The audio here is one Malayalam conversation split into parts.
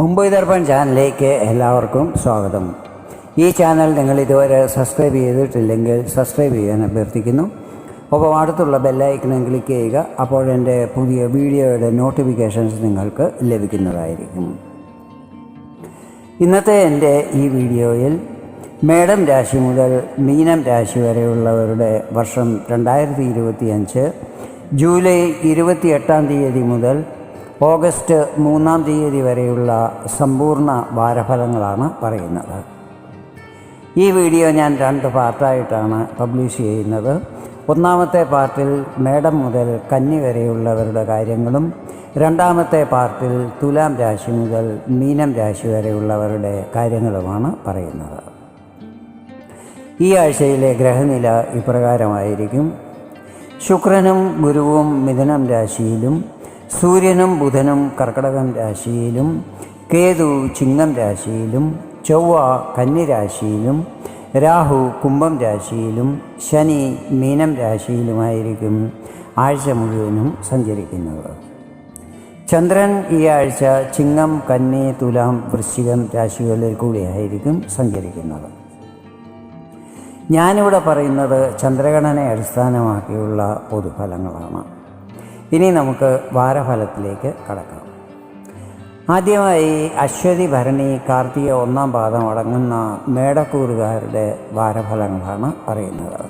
മുംബൈ ദർപ്പൺ ചാനലിലേക്ക് എല്ലാവർക്കും സ്വാഗതം. ഈ ചാനൽ നിങ്ങൾ ഇതുവരെ സബ്സ്ക്രൈബ് ചെയ്തിട്ടില്ലെങ്കിൽ സബ്സ്ക്രൈബ് ചെയ്യാൻ അഭ്യർത്ഥിക്കുന്നു. ഒപ്പം അടുത്തുള്ള ബെല്ലൈക്കണം ക്ലിക്ക് ചെയ്യുക അപ്പോൾ എന്റെ പുതിയ വീഡിയോയുടെ നോട്ടിഫിക്കേഷൻസ് നിങ്ങൾക്ക് ലഭിക്കുന്നതായിരിക്കും. ഇന്നത്തെ എന്റെ ഈ വീഡിയോയിൽ മേഡം രാശി മുതൽ മീനം രാശി വരെയുള്ളവരുടെ വർഷം രണ്ടായിരത്തി ഇരുപത്തിയഞ്ച് ജൂലൈ ഇരുപത്തിയെട്ടാം തീയതി മുതൽ ഓഗസ്റ്റ് മൂന്നാം തീയതി വരെയുള്ള സമ്പൂർണ വാരഫലങ്ങളാണ് പറയുന്നത്. ഈ വീഡിയോ ഞാൻ രണ്ട് പാർട്ടായിട്ടാണ് പബ്ലിഷ് ചെയ്യുന്നത്. ഒന്നാമത്തെ പാർട്ടിൽ മേടം മുതൽ കന്നി വരെയുള്ളവരുടെ കാര്യങ്ങളും രണ്ടാമത്തെ പാർട്ടിൽ തുലാം രാശി മുതൽ മീനം രാശി വരെയുള്ളവരുടെ കാര്യങ്ങളുമാണ് പറയുന്നത്. ഈ ആഴ്ചയിലെ ഗ്രഹനില ഇപ്രകാരമായിരിക്കും. ശുക്രനും ഗുരുവും മിഥുനം രാശിയിലും സൂര്യനും ബുധനും കർക്കടകം രാശിയിലും കേതു ചിങ്ങം രാശിയിലും ചൊവ്വ കന്നിരാശിയിലും രാഹു കുംഭം രാശിയിലും ശനി മീനം രാശിയിലുമായിരിക്കും ആഴ്ച മുഴുവനും സഞ്ചരിക്കുന്നത്. ചന്ദ്രൻ ഈ ആഴ്ച ചിങ്ങം കന്നി തുലാം വൃശ്ചികം രാശികളിൽ കൂടിയായിരിക്കും സഞ്ചരിക്കുന്നത്. ഞാനിവിടെ പറയുന്നത് ചന്ദ്രഗണനെ അടിസ്ഥാനമാക്കിയുള്ള പൊതുഫലങ്ങളാണ്. ഇനി നമുക്ക് വാരഫലത്തിലേക്ക് കടക്കാം. ആദ്യമായി അശ്വതി ഭരണി കാർത്തിക ഒന്നാം പാദം അടങ്ങുന്ന മേടക്കൂറുകാരുടെ വാരഫലങ്ങളാണ് പറയുന്നത്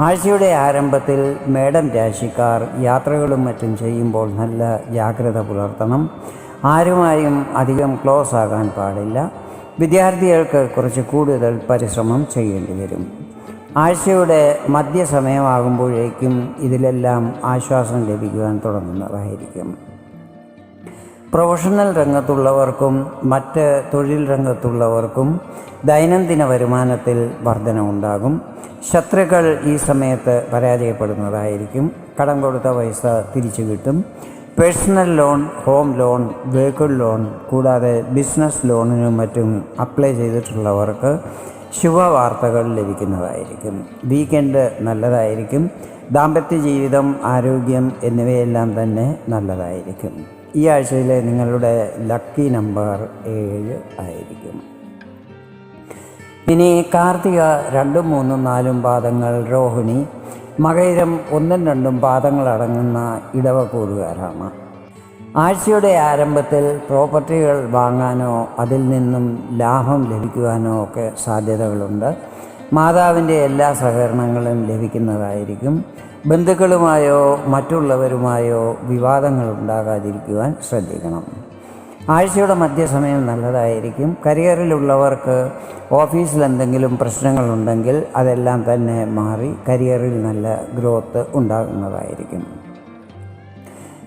ആഴ്ചയുടെ ആരംഭത്തിൽ മേടം രാശിക്കാർ യാത്രകളും മറ്റും ചെയ്യുമ്പോൾ നല്ല ജാഗ്രത പുലർത്തണം. ആരുമായും അധികം ക്ലോസ് ആകാൻ പാടില്ല. വിദ്യാർത്ഥികൾക്ക് കുറച്ച് കൂടുതൽ പരിശ്രമം ചെയ്യേണ്ടി വരും. ആഴ്ചയുടെ മധ്യസമയമാകുമ്പോഴേക്കും ഇതിലെല്ലാം ആശ്വാസം ലഭിക്കുവാൻ തുടങ്ങുന്നതായിരിക്കും. പ്രൊഫഷണൽ രംഗത്തുള്ളവർക്കും മറ്റ് തൊഴിൽ രംഗത്തുള്ളവർക്കും ദൈനംദിന വരുമാനത്തിൽ വർധനമുണ്ടാകും ശത്രുക്കൾ ഈ സമയത്ത് പരാജയപ്പെടുന്നതായിരിക്കും. കടം കൊടുത്ത പൈസ തിരിച്ചു കിട്ടും. Personal loan home loan vehicle loan കൂടാതെ ബിസിനസ് ലോണിനും മറ്റും അപ്ലൈ ചെയ്തിട്ടുള്ളവർക്ക് ശുഭവാർത്തകൾ ലഭിക്കുന്നതായിരിക്കും. വീക്കെൻഡ് നല്ലതായിരിക്കും. ദാമ്പത്യ ജീവിതം ആരോഗ്യം എന്നിവയെല്ലാം തന്നെ നല്ലതായിരിക്കും. ഈ ആഴ്ചയിലെ നിങ്ങളുടെ ലക്കി നമ്പർ ഏഴ് ആയിരിക്കും. ഇനി കാർത്തിക രണ്ടും മൂന്നും നാലും പാദങ്ങൾ രോഹിണി മകയിരം ഒന്നും രണ്ടും പാദങ്ങളടങ്ങുന്ന ഇടവക്കൂറുകാരാണ് ആഴ്ചയുടെ ആരംഭത്തിൽ പ്രോപ്പർട്ടികൾ വാങ്ങാനോ അതിൽ നിന്നും ലാഭം ലഭിക്കുവാനോ ഒക്കെ സാധ്യതകളുണ്ട്. മാതാവിന്റെ എല്ലാ സഹകരണങ്ങളും ലഭിക്കുന്നതായിരിക്കും. ബന്ധുക്കളുമായോ മറ്റുള്ളവരുമായോ വിവാദങ്ങൾ ഉണ്ടാകാതിരിക്കുവാൻ ശ്രദ്ധിക്കണം. ആഴ്ചയുടെ മധ്യസമയം നല്ലതായിരിക്കും. കരിയറിലുള്ളവർക്ക് ഓഫീസിൽ എന്തെങ്കിലും പ്രശ്നങ്ങളുണ്ടെങ്കിൽ അതെല്ലാം തന്നെ മാറി കരിയറിൽ നല്ല ഗ്രോത്ത് ഉണ്ടാകുന്നതായിരിക്കും.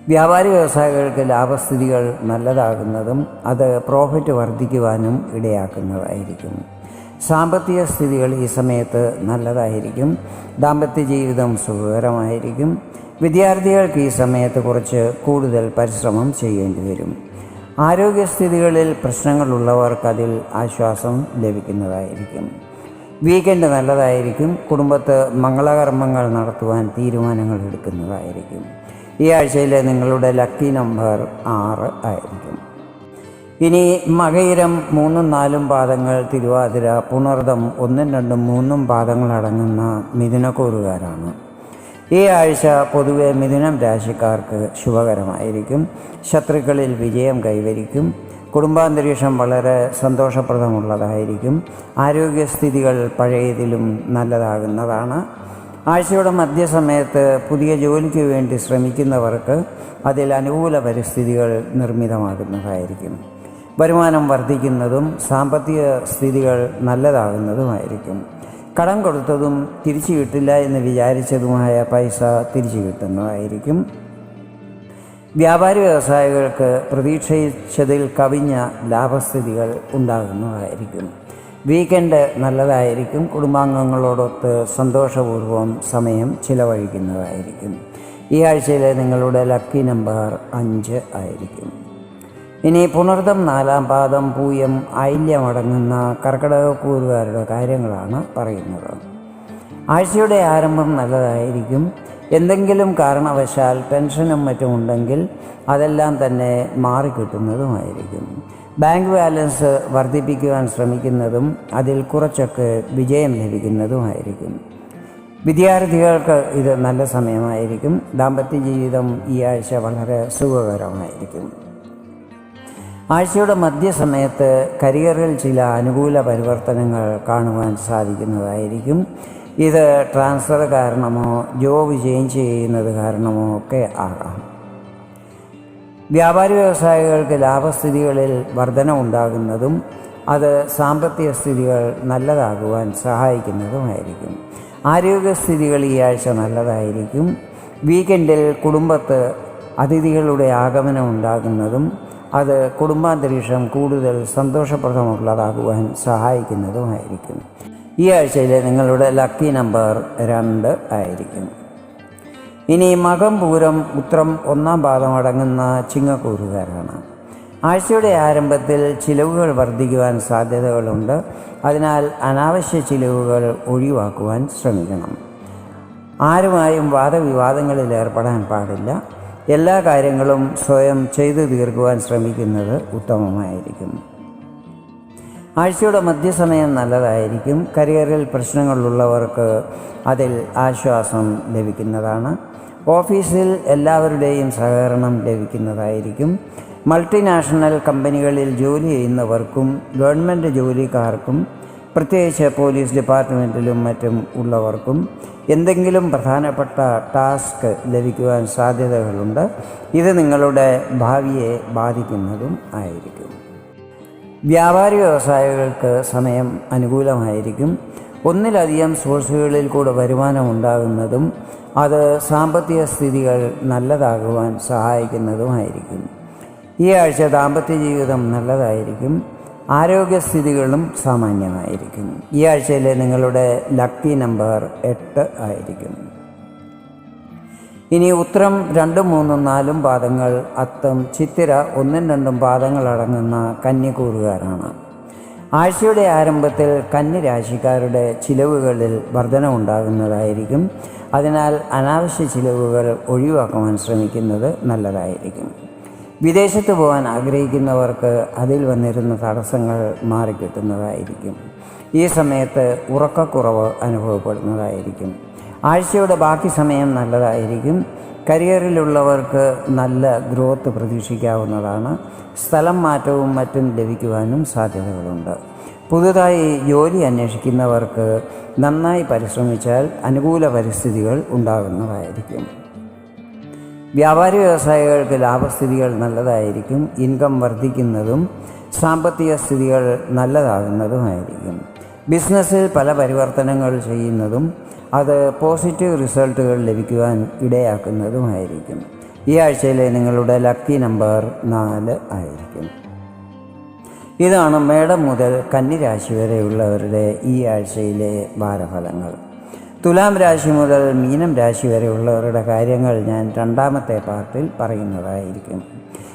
വ്യാപാരി വ്യവസായികൾക്ക് ലാഭസ്ഥിതികൾ നല്ലതാകുന്നതും അത് പ്രോഫിറ്റ് വർദ്ധിക്കുവാനും ഇടയാക്കുന്നതായിരിക്കും. സാമ്പത്തിക സ്ഥിതികൾ ഈ സമയത്ത് നല്ലതായിരിക്കും. ദാമ്പത്യ ജീവിതം സുഖകരമായിരിക്കും. വിദ്യാർത്ഥികൾക്ക് ഈ സമയത്ത് കുറച്ച് കൂടുതൽ പരിശ്രമം ചെയ്യേണ്ടി വരും. ആരോഗ്യസ്ഥിതികളിൽ പ്രശ്നങ്ങളുള്ളവർക്ക് അതിൽ ആശ്വാസം ലഭിക്കുന്നതായിരിക്കും. വീക്കെൻഡ് നല്ലതായിരിക്കും. കുടുംബത്ത് മംഗളകർമ്മങ്ങൾ നടത്തുവാൻ തീരുമാനങ്ങൾ എടുക്കുന്നതായിരിക്കും. ഈ ആഴ്ചയിലെ നിങ്ങളുടെ ലക്കി നമ്പർ ആറ് ആയിരിക്കും. ഇനി മകയിരം മൂന്നും നാലും പാദങ്ങൾ തിരുവാതിര പുണർദം ഒന്നും രണ്ടും മൂന്നും പാദങ്ങൾ അടങ്ങുന്ന മിഥുനക്കൂറുകാരാണ് ഈ ആഴ്ച പൊതുവെ മിഥുനം രാശിക്കാർക്ക് ശുഭകരമായിരിക്കും. ശത്രുക്കളിൽ വിജയം കൈവരിക്കും. കുടുംബാന്തരീക്ഷം വളരെ സന്തോഷപ്രദമുള്ളതായിരിക്കും. ആരോഗ്യസ്ഥിതികൾ പഴയതിലും നല്ലതാകുന്നതാണ്. ആഴ്ചയുടെ മധ്യസമയത്ത് പുതിയ ജോലിക്ക് വേണ്ടി ശ്രമിക്കുന്നവർക്ക് അതിൽ അനുകൂല പരിസ്ഥിതികൾ നിർമ്മിതമാകുന്നതായിരിക്കും. വരുമാനം വർദ്ധിക്കുന്നതും സാമ്പത്തിക സ്ഥിതികൾ നല്ലതാകുന്നതുമായിരിക്കും. കടം കൊടുത്തതും തിരിച്ചു കിട്ടില്ല എന്ന് വിചാരിച്ചതുമായ പൈസ തിരിച്ചു കിട്ടുന്നതായിരിക്കും. വ്യാപാരി വ്യവസായികൾക്ക് പ്രതീക്ഷിച്ചതിൽ കവിഞ്ഞ ലാഭസ്ഥിതികൾ ഉണ്ടാകുന്നതായിരിക്കും. വീക്കെൻഡ് നല്ലതായിരിക്കും. കുടുംബാംഗങ്ങളോടൊത്ത് സന്തോഷപൂർവം സമയം ചിലവഴിക്കുന്നതായിരിക്കും. ഈ ആഴ്ചയിലെ നിങ്ങളുടെ ലക്കി നമ്പർ അഞ്ച് ആയിരിക്കും. ഇനി പുണർദം നാലാം പാദം പൂയം ഐല്യമടങ്ങുന്ന കർക്കിടകക്കൂറുകാരുടെ കാര്യങ്ങളാണ് പറയുന്നത്. ആഴ്ചയുടെ ആരംഭം നല്ലതായിരിക്കും. എന്തെങ്കിലും കാരണവശാൽ പെൻഷനും മറ്റും ഉണ്ടെങ്കിൽ അതെല്ലാം തന്നെ മാറിക്കിട്ടുന്നതുമായിരിക്കും. ബാങ്ക് ബാലൻസ് വർദ്ധിപ്പിക്കുവാൻ ശ്രമിക്കുന്നതും അതിൽ കുറച്ചൊക്കെ വിജയം ലഭിക്കുന്നതുമായിരിക്കും. വിദ്യാർത്ഥികൾക്ക് ഇത് നല്ല സമയമായിരിക്കും. ദാമ്പത്യ ജീവിതം ഈ ആഴ്ച വളരെ സുഖകരമായിരിക്കും. ആഴ്ചയുടെ മധ്യസമയത്ത് കരിയറിൽ ചില അനുകൂല പരിവർത്തനങ്ങൾ കാണുവാൻ സാധിക്കുന്നതായിരിക്കും. ഇത് ട്രാൻസ്ഫർ കാരണമോ ജോബ് ചേഞ്ച് ചെയ്യുന്നത് കാരണമോ ഒക്കെ ആകാം. വ്യാപാരി വ്യവസായികൾക്ക് ലാഭസ്ഥിതികളിൽ വർധന ഉണ്ടാകുന്നതും അത് സാമ്പത്തിക സ്ഥിതികൾ നല്ലതാകുവാൻ സഹായിക്കുന്നതുമായിരിക്കും. ആരോഗ്യസ്ഥിതികൾ ഈ ആഴ്ച നല്ലതായിരിക്കും. വീക്കെൻഡിൽ കുടുംബത്ത് അതിഥികളുടെ ആഗമനം ഉണ്ടാകുന്നതും അത് കുടുംബാന്തരീക്ഷം കൂടുതൽ സന്തോഷപ്രദമുള്ളതാകുവാൻ സഹായിക്കുന്നതുമായിരിക്കും. ഈ ആഴ്ചയിലെ നിങ്ങളുടെ ലക്കി നമ്പർ രണ്ട് ആയിരിക്കും. ഇനി മകം പൂരം ഉത്രം ഒന്നാം പാദം അടങ്ങുന്ന ചിങ്ങക്കൂറുകാരാണ്. ആഴ്ചയുടെ ആരംഭത്തിൽ ചിലവുകൾ വർദ്ധിക്കുവാൻ സാധ്യതകളുണ്ട്. അതിനാൽ അനാവശ്യ ചിലവുകൾ ഒഴിവാക്കുവാൻ ശ്രമിക്കണം. ആരുമായും വാദവിവാദങ്ങളിൽ ഏർപ്പെടാൻ പാടില്ല. എല്ലാ കാര്യങ്ങളും സ്വയം ചെയ്തു തീർക്കുവാൻ ശ്രമിക്കുന്നത് ഉത്തമമായിരിക്കും. ആഴ്ചയുടെ മധ്യസമയം നല്ലതായിരിക്കും. കരിയറിൽ പ്രശ്നങ്ങളുള്ളവർക്ക് അതിൽ ആശ്വാസം ലഭിക്കുന്നതാണ്. ഓഫീസിൽ എല്ലാവരുടെയും സഹകരണം ലഭിക്കുന്നതായിരിക്കും. മൾട്ടിനാഷണൽ കമ്പനികളിൽ ജോലി ചെയ്യുന്നവർക്കും ഗവൺമെന്റ് ജോലിക്കാർക്കും പ്രത്യേകിച്ച് പോലീസ് ഡിപ്പാർട്ട്മെന്റിലും മറ്റും ഉള്ളവർക്കും എന്തെങ്കിലും പ്രധാനപ്പെട്ട ടാസ്ക് ലഭിക്കുവാൻ സാധ്യതകളുണ്ട്. ഇത് നിങ്ങളുടെ ഭാവിയെ ബാധിക്കുന്നതും ആയിരിക്കും. വ്യാപാരി വ്യവസായികൾക്ക് സമയം അനുകൂലമായിരിക്കും. ഒന്നിലധികം സോഴ്സുകളിൽ കൂടെ വരുമാനം ഉണ്ടാകുന്നതും അത് സാമ്പത്തിക സ്ഥിതികൾ നല്ലതാകുവാൻ സഹായിക്കുന്നതുമായിരിക്കും. ഈ ആഴ്ച ദാമ്പത്യ ജീവിതം നല്ലതായിരിക്കും. ആരോഗ്യസ്ഥിതികളും സാമാന്യമായിരിക്കും. ഈ ആഴ്ചയിലെ നിങ്ങളുടെ ലക്കി നമ്പർ എട്ട് ആയിരിക്കും. ഇനി ഉത്തരം രണ്ടും മൂന്നും നാലും പാദങ്ങൾ അത്തം ചിത്തിര ഒന്നും രണ്ടും പാദങ്ങൾ അടങ്ങുന്ന കന്നിക്കൂറുകാരാണ്. ആഴ്ചയുടെ ആരംഭത്തിൽ കന്നി രാശിക്കാരുടെ ചിലവുകളിൽ വർധന ഉണ്ടാകുന്നതായിരിക്കും അതിനാൽ അനാവശ്യ ചിലവുകൾ ഒഴിവാക്കുവാൻ ശ്രമിക്കുന്നത് നല്ലതായിരിക്കും. വിദേശത്ത് പോകാൻ ആഗ്രഹിക്കുന്നവർക്ക് അതിൽ വന്നിരുന്ന തടസ്സങ്ങൾ മാറിക്കിട്ടുന്നതായിരിക്കും. ഈ സമയത്ത് ഉറക്കക്കുറവ് അനുഭവപ്പെടുന്നതായിരിക്കും. ആഴ്ചയുടെ ബാക്കി സമയം നല്ലതായിരിക്കും. കരിയറിലുള്ളവർക്ക് നല്ല ഗ്രോത്ത് പ്രതീക്ഷിക്കാവുന്നതാണ്. സ്ഥലം മാറ്റവും മറ്റും ലഭിക്കുവാനും സാധ്യതകളുണ്ട്. പുതുതായി ജോലി അന്വേഷിക്കുന്നവർക്ക് നന്നായി പരിശ്രമിച്ചാൽ അനുകൂല പരിസ്ഥിതികൾ ഉണ്ടാകുന്നതായിരിക്കും. വ്യാപാരി വ്യവസായികൾക്ക് ലാഭസ്ഥിതികൾ നല്ലതായിരിക്കും. ഇൻകം വർദ്ധിക്കുന്നതും സാമ്പത്തിക സ്ഥിതികൾ നല്ലതാകുന്നതുമായിരിക്കും. ബിസിനസ്സിൽ പല പരിവർത്തനങ്ങൾ ചെയ്യുന്നതും അത് പോസിറ്റീവ് റിസൾട്ടുകൾ ലഭിക്കുവാൻ ഇടയാക്കുന്നതുമായിരിക്കും. ഈ ആഴ്ചയിലെ നിങ്ങളുടെ ലക്കി നമ്പർ നാല് ആയിരിക്കും. ഇതാണ് മേടം മുതൽ കന്നിരാശി വരെയുള്ളവരുടെ ഈ ആഴ്ചയിലെ ഭാരഫലങ്ങൾ തുലാം രാശി മുതൽ മീനം രാശി വരെയുള്ളവരുടെ കാര്യങ്ങൾ ഞാൻ രണ്ടാമത്തെ പാർട്ടിൽ പറയുന്നതായിരിക്കും.